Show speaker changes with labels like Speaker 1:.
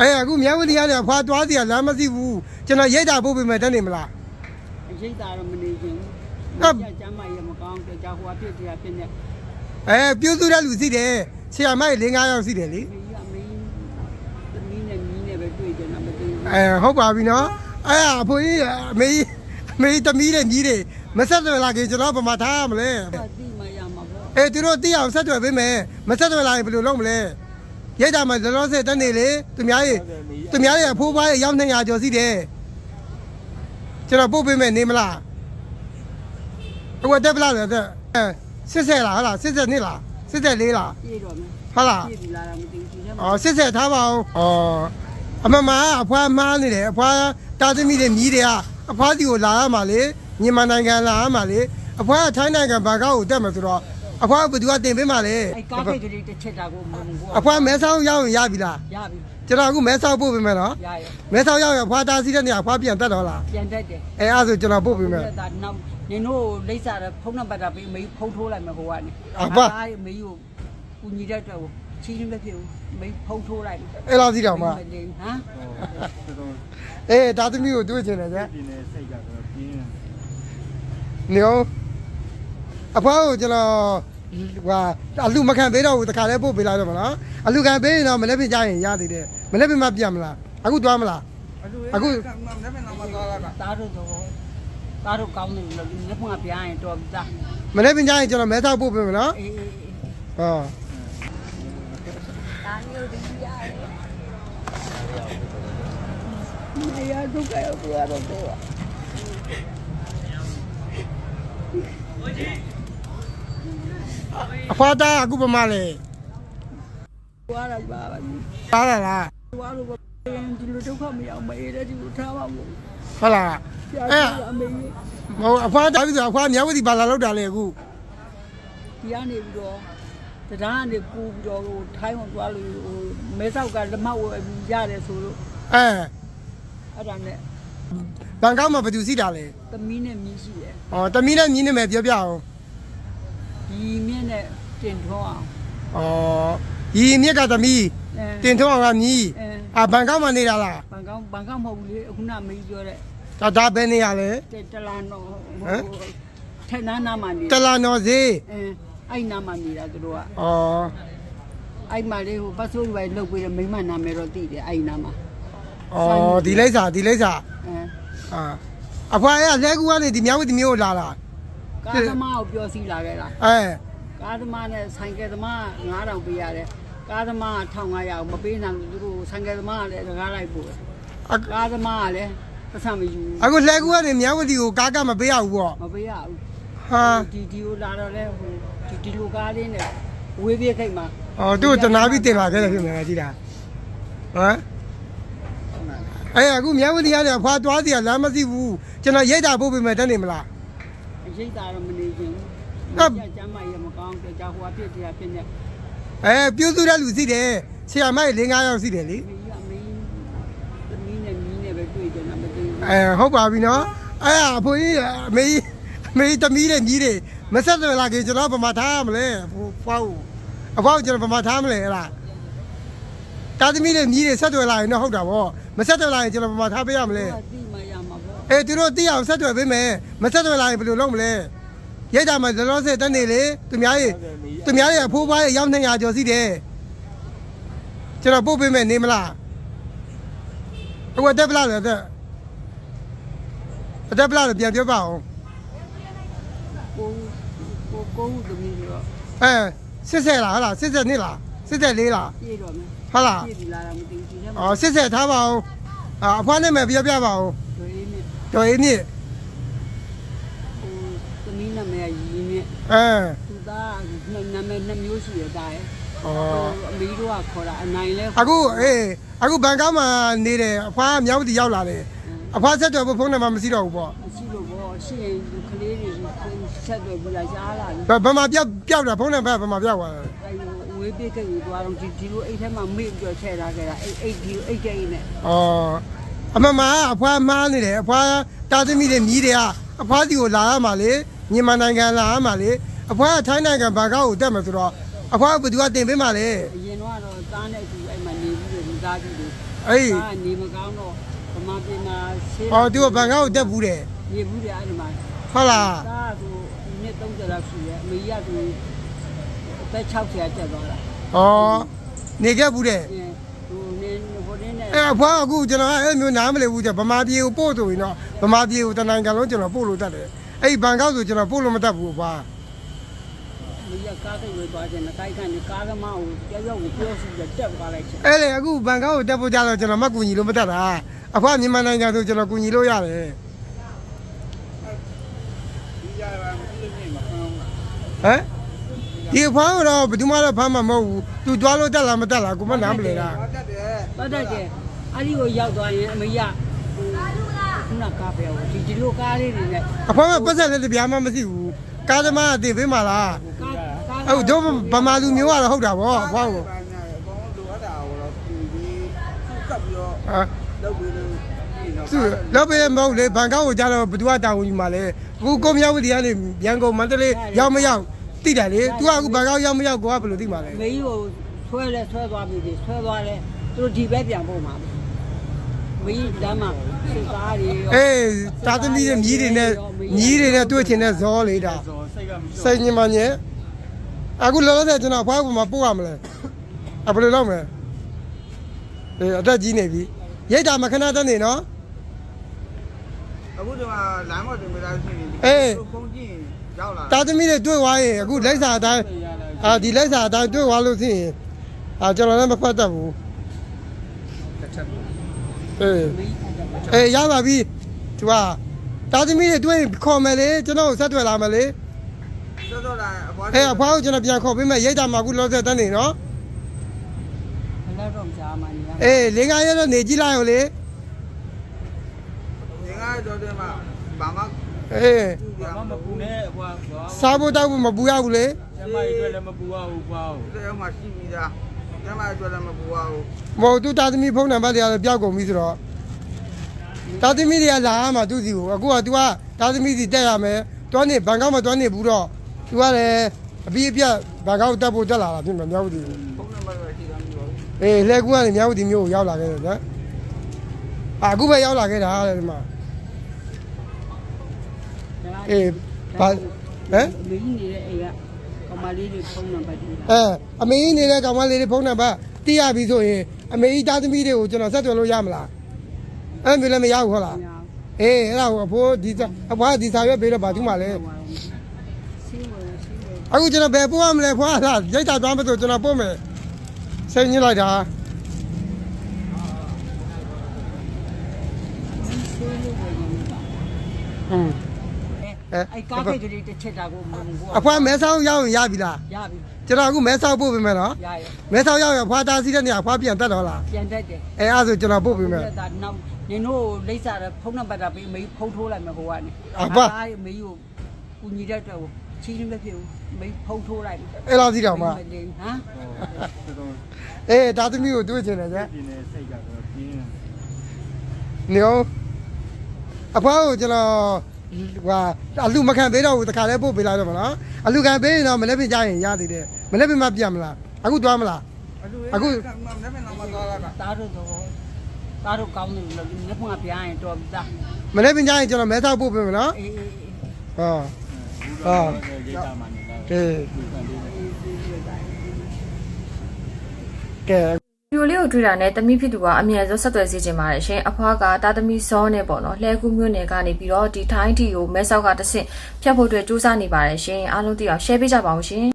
Speaker 1: အဲအခုမြဝတီကနေအဖွာသွားစီကလမ်းမသိဘူးကျွန်တော်ရိတ်တာပို့ပေးမယ်တက်နေမလား
Speaker 2: အရိတ်တာတော့မနေချင်
Speaker 1: ဟုတ်
Speaker 2: ဘူး။ကျမ်းမာရမကောင်းတော့ကြာဟိုအဖြစ်တရားဖြစ်နေ
Speaker 1: အဲပြုစုတဲ့လူစီတယ်ဆရာမကြီး၄၅ယောက်စီတယ်လေ။
Speaker 2: ဒီအမေသမီးနဲ့မီးနဲ့ပဲတွေ့ကြတာမသိဘူး
Speaker 1: အဲဟုတ်ပါပြီနော်အဲအဖိုးကြီးအမေကြီးအမေကြီးတမီးတွေမြည်တွေမဆက်သွယ်လာခင်ကျွန်တော်ဗမာထားရမလဲ။
Speaker 2: အတိမရမှာပေါ့
Speaker 1: အဲသူတို့သိအောင်ဆက်သွယ်ပေးမယ်မဆက်သွယ်လာရင်ဘယ်လိုလုပ်မလဲ ရဲကြမှာလောလောဆယ်တက်နေလေသူများကြီးသူများကြီးအဖိုးဖွားရဲ့ရောက်200ကျော်စီတယ်ကျွန်တော်ပို့ပေးမယ်နေမလားအခုတက်ပလားဆိုတော့60လားဟုတ်လား60နှစ်လား64လား
Speaker 2: ပြည့်တော့မယ်
Speaker 1: ဟုတ်လား
Speaker 2: ပြည့်ပြီလားမသိဘူး
Speaker 1: အော်60ထားပါအောင်အော်အမမအဖွားမားနေတယ်အဖွားတာသမီတွေမြည်တယ်ဟာအဖွားစီကိုလာရမှာလေမြန်မာနိုင်ငံလာရမှာလေအဖွားထိုင်းနိုင်ငံဘာကောက်ကိုတက်မှာဆိုတော့ အဖွားကဘယ်သူကတင်ပေးမှာလဲ။
Speaker 2: အဲကားကိတ်ကလေးတစ်ချက်တာကိုမဟုတ်ဘူး
Speaker 1: အဖွားမဲဆောင်းရောက်ရင်ရပြီလား။
Speaker 2: ရပြီ
Speaker 1: ကျွန်တော်အခုမဲဆောင်းပို့ပေးမယ်နော်။
Speaker 2: ရရ
Speaker 1: မဲဆောင်းရောက်ရင်အဖွားတာစီတဲ့နေရာအဖွားပြန်တက်တော့လား။
Speaker 2: ပြန်တတ်တယ်
Speaker 1: အဲအဲ့ဒါဆိုကျွန်တော်ပို့ပေးမယ်။
Speaker 2: ဒါနောက်နင်တို့လိမ့်စားတဲ့ဖုန်းနံပါတ်တာပေးမေးဖုန်းထိုးလိုက်မယ်ဟိုကနေ
Speaker 1: အဘ
Speaker 2: ဒါမေးကိုကူညီတဲ့အတွက်ကိုချင်းချင်းပဲဖြစ်ဘူးမေးဖုန်းထိုးလိုက်မယ်
Speaker 1: အဲ့လောက်စီတော့မှ
Speaker 2: ဟမ်
Speaker 1: အေးတာသမီကိုတွေ့ချင်တယ်ဗျ
Speaker 3: ဒီနေ့စိတ်ကတော့ပြင်း
Speaker 1: နေအောင်အဖွားကိုကျွန်တော် ဟာအလူမခံပေးတော့ဘူးတခါလဲပို့ပေးလိုက်တော့မလားအလူခံပေးရင်တော့မနေ့ပြင်ကြရင်ရသေးတယ်မနေ့ပြင်မှပြန်မလားအခုသွားမလားအခု
Speaker 2: သားတို့တော့သားတို့ကောင်းတယ်လို့လက်ဖုံးကပြားရင်တော်ပြီသား
Speaker 1: မနေ့ပြင်ကြရင်ကျွန်တော်မဲဆောက်ပို့ပေးမယ်နော်
Speaker 2: အေးအေးအေး
Speaker 1: ဟော
Speaker 2: သားမျိုးဒီရတယ်မရဒုက္ခရောက်သွားတော့တော့
Speaker 1: အဖွားသားအခုပမာလဲ
Speaker 2: သွားရပါပါ
Speaker 1: သားရလား
Speaker 2: သွားလို့ဒီလိုဒုက္ခမရောက်မအေးတဲ့ဒီလိုထားပါဘူး
Speaker 1: ဟုတ်လား
Speaker 2: ပြား
Speaker 1: အဲ
Speaker 2: အမေ
Speaker 1: ဟိုအဖွားသားပြီဆိုအဖွားမြဝတီဘာလာလောက်တာလဲအခု
Speaker 2: ဒီကနေပြီးတော့တရားကနေပူပြီးတော့ဟိုထိုင်းဝင်သွားလို့ဟိုမဲဆောက်ကလက်မဝယ်ပြီးရတယ်ဆိုလို့
Speaker 1: အဲ
Speaker 2: အဲ့ဒါနဲ့
Speaker 1: ဘန်ကောက်မှာဘယ်သူစီတာလဲ
Speaker 2: သမီးနဲ့မြည်ရှိတယ်
Speaker 1: ဟောတမီးနဲ့မြင်းနေမယ်ပြောပြအောင်
Speaker 2: ဒီမြင့်နဲ့တင်ထွန်းအောင်
Speaker 1: ဩရီမြက်ကတမီး
Speaker 2: အဲ
Speaker 1: တင်ထွန်းအောင်ကမြည်
Speaker 2: အဲ
Speaker 1: အာဘန်ကောက်မှာနေတာလား
Speaker 2: ဘန်ကောက်ဘန်ကောက်မဟုတ်ဘူးလေအခုနမေးပြောတဲ့
Speaker 1: ဒါဒါပဲနေရလဲ
Speaker 2: တတလာနော်
Speaker 1: ဟမ်
Speaker 2: ထက်နာနာမှနေ
Speaker 1: တလာနော်ဈေး
Speaker 2: အဲအဲ့နာမှနေတာသူတို့က
Speaker 1: ဩ
Speaker 2: အဲ့မှာလေးဟိုပတ်စိုးပဲလုတ်ပြီးတော့မိမနာမယ်တော့တည်တယ်အဲ့နာမှ
Speaker 1: ဩဒီလိမ့်စာဒီလိမ့်စာ
Speaker 2: အဲ
Speaker 1: အာအဖွားရလက်ကူကနေဒီမြောက်ဝတီမျိုးကိုလာလာ
Speaker 2: ကားသမားကိုပြောစီလာခဲ့တာ
Speaker 1: အဲ
Speaker 2: ကားသမားနဲ့ဆိုင်ကယ်သမား9000ပေးရတယ်ကားသမား1500မပေးနိုင်ဘူးသူတို့ဆိုင်ကယ်သမားကလည်းတကားလိုက်ပို့တယ်
Speaker 1: အ
Speaker 2: ကားသမားကလည်းပတ်စံမယူဘူး
Speaker 1: အခုလက်ကူကနေမြောက်ဝတီကိုကားကမပေးရဘူးပေါ့
Speaker 2: မပေးရဘူး
Speaker 1: ဟာ
Speaker 2: ဒီဒီကိုလာတော့လဲဟိုဒီဒီလိုကားလေးနဲ့ဝေးပြေးခိတ်မှာ
Speaker 1: ဩသူ့ကိုတနာပြီးတင်လာခဲ့တယ်ဖြစ်မယ်ကြည်လားဟမ်အဲအခုမြောက်ဝတီကနေအဖွားသွားစီကလမ်းမသိဘူးကျွန်တော်ရိတ်တာပို့ပေးမယ်တက်နေမလား
Speaker 2: အ ရိတ်တာတော့မနေချင်
Speaker 1: ဟုတ်
Speaker 2: ဘူးကျမ်းမာရမကောင်းတော့ကြာဟိုအဖြစ်တရားဖြစ်နေ
Speaker 1: အဲပြုစုတဲ့လူစီတယ်ဆရာမကြီး၄၅ယောက်စီတယ်လေ
Speaker 2: မေကြီးအမေသမီးနဲ့မီးနဲ့ပဲတွေ့ကြတာမသိဘူး
Speaker 1: အဲဟုတ်ပါပြီနော်အဲအဖိုးကြီးအမေကြီးအမေကြီးတမီးတွေမြည်တွေမဆက်သွယ်လာခင်ကျွန်တော်ဗမာထားရမလဲဟိုဖွားဦးအဖွားကိုကျွန်တော်ဗမာထားမလဲဟလားတာသမီးတွေမြည်တွေဆက်သွယ်လာရင်တော့ဟုတ်တာဗောမဆက်သွယ်လာရင်ကျွန်တော်ဗမာထားပေးရမလဲ
Speaker 2: သူကတိမရမှာပေါ့
Speaker 1: အဲသူတို့သိအောင်ဆက်သွယ်ပေးမယ်မဆက်သွယ်လာရင်ဘယ်လိုလုပ်မလဲရိတ်တာမှာလောလောဆယ်တက်နေလေသူများကြီးသူများကြီးအဖိုးဖွားရဲ့ရောက်200ကျော်စီတယ်ကျွန်တော်ပို့ပေးမယ်နေမလားဟိုတက်ပလားလေတဲ့အတက်ပလားလေပြန်ပြောပါအောင်
Speaker 2: ကိုကိုကိုဟုသမီးဆိုတော့
Speaker 1: အဲစစ်ဆက်လားဟုတ်လားစစ်ဆက်နေလားစစ်ဆက်လေးလား
Speaker 2: ပြေးတော့မယ်
Speaker 1: ဟုတ်လား
Speaker 2: ပြေးပြီလားတော့မသိဘူးဒီထဲမှာ
Speaker 1: အော်စစ်ဆက်ထားပါအောင်အာအဖွားနဲ့မယ်ပြောပြပါအောင်
Speaker 2: ဒွေးမြင့်
Speaker 1: တော်ရေးမြင့်
Speaker 2: ဟိုသမီးနာမည်ကရီမြင့်
Speaker 1: အဲ
Speaker 2: သူသားနာမည်နှစ်မျိုးရှိရတာရဲ့
Speaker 1: အော်
Speaker 2: အမေတို့ကခေါ်တာအနိုင်လဲ
Speaker 1: အခုအေးအခုဘန်ကောက်မှာနေတယ်အဖွားမြောက်တီရောက်လာတယ်အဖွားဆက်တော်ဖို့ဖုန်းနံပါတ်မရှိတော့ဘူးပေါ့
Speaker 2: မရှိလို့ဘောရှိရင်ဒီကလေးတွေဆက်တွေပြလာရှားလာပြီ
Speaker 1: ဘယ်ဘယ်မှာပြောက်ပြောက်တာဖုန်းနံပါတ်ဘယ်မှာပြောက်သွားလဲ
Speaker 2: အဲဝေးပြေးခဲ့ပြီးသွားတော့ဒီဒီလိုအိတ်ထဲမှာမေ့ပြီးတော့ထည့်ထားခဲ့တာအိတ်အိတ်ဒီအိတ်ကိတ်နဲ့
Speaker 1: အော် အမမအဖွားမားနေတယ်အဖွားတာသမီတွေမြည်တယ်ကအဖွားစီကိုလာရမှာလေမြန်မာနိုင်ငံလာရမှာလေအဖွားကထိုင်းနိုင်ငံဘန်ကောက်ကိုတက်မှာဆိုတော့အဖွားကဘယ်သူကတင်ပေးမှာလဲ
Speaker 2: အရင်တော့သားနဲ့အတူအဲ့မှာနေပြီးတော့သားကြီးတွေ
Speaker 1: အေး
Speaker 2: ဒါကနေမကောင်းတော့ဗမာပြည်မှာဆေး
Speaker 1: ဟောသူကဘန်ကောက်ကိုတက်ဘူးတယ်
Speaker 2: နေဘူးတယ်အဲ့ဒီမှာ
Speaker 1: ဟုတ်လား
Speaker 2: ဒါကသူနှစ်30လောက်ရှိတယ်အမေကြီးကသူအသက်60ကျက်သွားတာ
Speaker 1: ဟောနေခဲ့ဘူးတယ်
Speaker 2: အင်းသူနေဟိုနေနဲ့
Speaker 1: အဲအဖွားအခုကျွန်တော်အဲ့လိုမျိုးနားမလည်ဘူးကြဗမာပြည်ကိုပို့ဆိုရင်တော့ဗမာပြည်ကိုတနင်္ဂနွေလုံးကျွန်တော်ပို့လို့တတ်တယ်အဲ့ဒီဘန်ကောက်ဆိုကျွန်တော်ပို့လို့မတတ်ဘူးအဖွား
Speaker 2: အမေကြီးကကားကိတ်ဝေးသွားတယ်ငကိုက်ကနေကားသမားကိုကြောက်ရောက်ကိုပြောစီတက်သွားလိုက်ချင်
Speaker 1: အဲ့လေအခုဘန်ကောက်ကိုတက်ဖို့ကြတော့ကျွန်တော်မကူညီလို့မတတ်တာအဖွားမြန်မာနိုင်ငံဆိုကျွန်တော်ကူညီလို့ရတယ်
Speaker 3: ဒီရပါမရှိလို့နေမှာခံ
Speaker 1: ဟမ်ဒီအဖွားကတော့ဘယ်သူမှတော့ဖမ်းမှာမဟုတ်ဘူးသူကြွားလို့တက်လားမတက်လားကိုမနားမလဲတာ
Speaker 3: ပါတတ်တယ်
Speaker 2: ပတ်တတ်တယ် အဲ့ဒီကိုရောက်သွားရင်အမေကြီးကခုနကားပြောဒီဒီလိုကားလေးတွေနဲ့
Speaker 1: အဖွားကပတ်ဆက်လည်းတပြားမှမရှိဘူးကားသမားအတင်ပေးမှာလား
Speaker 2: ကားကား
Speaker 1: အဲ့တို့ဗမာလူမျိုးကတော့ဟုတ်တာဗောအဖွားကို
Speaker 3: ပါညာအကုန်လိုအပ်တာကိုတော့ဒီဒီကပ်ပြီးတော့
Speaker 1: ဟာ
Speaker 3: လုပ်ပြီးတော့ဒီတော့
Speaker 1: သူလောက်ပဲမဟုတ်လေဘန်ကောက်ကိုကြတော့ဘယ်သူကတာဝန်ယူမှာလဲအခုကိုမြောက်ဝတီကနေရန်ကုန်မန္တလေးရောက်မရောက်သိတယ်လေ तू ကအခုဘန်ကောက်ရောက်မရောက်ကိုကဘယ်လိုသိမှာလဲ
Speaker 2: မေကြီးကိုဆွဲလဲဆွဲသွားပြီဒီဆွဲသွားလဲသူတို့ဒီဘက်ပြန်ပို့မှာ မေကြီးလမ်းမှာစစ်သားတွေရော
Speaker 1: အေးတာသမီးတွေမြီးတွေနဲ့မြီးတွေနဲ့တွေ့ချင်တဲ့ဇောလေတာ
Speaker 3: ဆိုစိတ်ကမရှိ
Speaker 1: စိတ်ညစ်မှညက်အခုလောလောဆယ်ကျွန်တော်ဖွားကမှာပို့ရမလဲအဘယ်လိုလုပ်မလဲအေးအသက်ကြီးနေပြီရိတ်တာမခဏတတ်နေနော်
Speaker 3: အခုတော့လမ်းမတင်မသားရှိနေ
Speaker 1: အေး
Speaker 3: ဖုန်းကြည့်ရောက်လာ
Speaker 1: တာသမီးတွေတွေ့သွားရင်အခုလက်စာအတိုင်းအာဒီလက်စာအတိုင်းတွေ့သွားလို့ရှိရင်အာကျွန်တော်လည်းမဖတ်တတ်ဘူး
Speaker 3: တစ်ချက်
Speaker 1: အေး
Speaker 2: မေကြီးကတည်းက
Speaker 1: အေးရပါပြီသူကတာသမီးတွေတွေ့ရင်ခေါ်မယ်လေကျွန်တော်ကိုဆက်သွယ်လာမယ်လေ
Speaker 3: စောစောလာအဖွား
Speaker 1: အေးအဖွားကိုကျွန်တော်ပြန်ခေါ်ပေးမယ်ရိတ်တာမှာအခုလောဆယ်တန်းနေနော်
Speaker 2: ဘယ်တော့တော့ကြားမှနေရ
Speaker 1: အေးလင်းကားရတော့နေကြည့်လိုက်အောင်လေ
Speaker 3: ငင်္ဂါတော်တယ်မှာဘာမှ
Speaker 1: အေး
Speaker 3: သူ့ရ
Speaker 4: ဘာ
Speaker 3: မ
Speaker 4: မှမ
Speaker 3: ပူ
Speaker 4: ပူနဲ့ကွာကွာ
Speaker 1: စားဖို့တောက်ဖို့မပူရဘူးလေ
Speaker 4: ကျမကြီးအတွက်လည်းမပူရဘူးကွာ
Speaker 3: တဲ့ရောက်မှရှိပြီးသား ကျမအတွက်လည်းမပူရဘူး
Speaker 1: မဟုတ်သူတာသမီဖုန်းနံပါတ်တွေကလည်းပြောက်ကုန်ပြီဆိုတော့တာသမီတွေကလာရမှာသူစီကိုအခုက तू ကတာသမီစီတက်ရမယ်တွန်းနေဘန်ကောက်မှာတွန်းနေဘူးတော့ तू ကလည်းအပြီးအပြတ်ဘန်ကောက်တက်ဖို့တက်လာတာဖြစ်မှာမြောက်ဘူးဒီ
Speaker 3: ဖုန်းနံပါတ်ပဲရှိတာမျိုး
Speaker 1: အေးလက်ကူကနေမြောက်ဘူးဒီမျိုးကိုရောက်လာခဲ့တယ်နော်အခုပဲရောက်လာခဲ့တာတဲ့ဒီမှာအေးဘာဟမ်
Speaker 2: မေကြီးနေတဲ့အိမ်က ကမလေးတွေဖုန်းနံပါတ်တွေလား
Speaker 1: အဲအမေကြီးနေတဲ့ကောင်မလေးတွေဖုန်းနံပါတ်တိရပြီဆိုရင်အမေကြီးတာသမီတွေကိုကျွန်တော်ဆက်သွယ်လို့ရမလားအဲ့မျိုးလည်းမရဘူးဟုတ်လား
Speaker 2: ညာ
Speaker 1: အေးအဲ့ဒါကိုအဖိုးဒီစာအဖွားဒီစာရွက်ပေးတော့ဘာသူမှလဲ
Speaker 2: စီးဝင်စီးဝင်
Speaker 1: အခုကျွန်တော်ဘယ်ပို့ရမလဲဖွားလားရိတ်တာသွားမလို့ကျွန်တော်ပို့မယ်စိတ်ညစ်လိုက်တာ
Speaker 2: ဆေး လို့ဝင်နေတာ
Speaker 1: ဟွန်း
Speaker 2: အဲ့ကားကိတ်တွေတစ်ချက်တာကိုမဟုတ်ဘူး
Speaker 1: အဖွားမဲဆောက်ရောက်ရင်ရပြီလား
Speaker 2: ရပြီ
Speaker 1: ကျွန်တော်အခုမဲဆောက်ပို့ပေးမယ်နော်
Speaker 2: ရရ
Speaker 1: မဲဆောက်ရောက်ရင်ဖွားသားစီးတဲ့နေရာဖွားပြန်တက်တော့လား
Speaker 2: ပြန်တက်တယ်
Speaker 1: အဲအဲ့ဒါဆိုကျွန်တော်ပို့ပေးမယ်
Speaker 2: ဒါနောက်နင်တို့လိမ့်စားတဲ့ဖုန်းနံပါတ်တာပေးမေးဖုန်းထိုးလိုက်မယ်ဟိုကနေ
Speaker 1: အဘ
Speaker 2: ဒါမေးကိုကူညီတဲ့အတွက်ချင်းချင်းမဖြစ်ဘူးမေးဖုန်းထိုးလိုက်
Speaker 1: အဲ့လောက်စီတော့မှ
Speaker 2: ဟမ်
Speaker 1: အေးတာသမီးကိုတွေ့ချင်တယ်ကြ
Speaker 4: ပြင်းနေစိတ်ကတော့ပြင်း
Speaker 1: နေအောင်အဖွားကိုကျွန်တော် ဟာအလူမခံပေးတော့ဘူးတခါလဲပို့ပေးလိုက်တော့မလားအလူခံပေးရင်တော့မနေ့ပြင်ကြရင်ရသေးတယ်မနေ့ပြင်မှပြန်မလားအခုသွားမလားအခု
Speaker 3: မနေ့ကမှသွားတာက
Speaker 2: တားတို့တော့တားတို့ကောင်းတယ်လို့လက်ဖုန်းကပြားရင်တော်ပြီသား
Speaker 1: မနေ့ပြင်ကြရင်ကျွန်တော်မဲဆောက်ပို့ပေးမယ်နော်
Speaker 2: အေးအေးအေး
Speaker 1: ဟော
Speaker 4: ဘူးတော့ရိတ်တာမှနေလား
Speaker 1: အေး
Speaker 4: ဒီကံလေး
Speaker 1: ကဲ
Speaker 5: ဗီဒီယိုလေးကိုတွေ့တာနဲ့တမိဖြစ်သူကအမြန်ဆုံးဆက်သွယ်စေချင်ပါတယ်ရှင်အဖွားကတာသမီဇောနဲ့ပေါ့နော်လှဲကူးမျိုးနယ်ကနေပြီးတော့ဒီထိုင်းတီကိုမဲဆောက်ကတစ်ဆင့်ဖြတ်ဖို့အတွက်စူးစမ်းနေပါတယ်ရှင်အားလုံးသိအောင် share ပေးကြပါဦးရှင်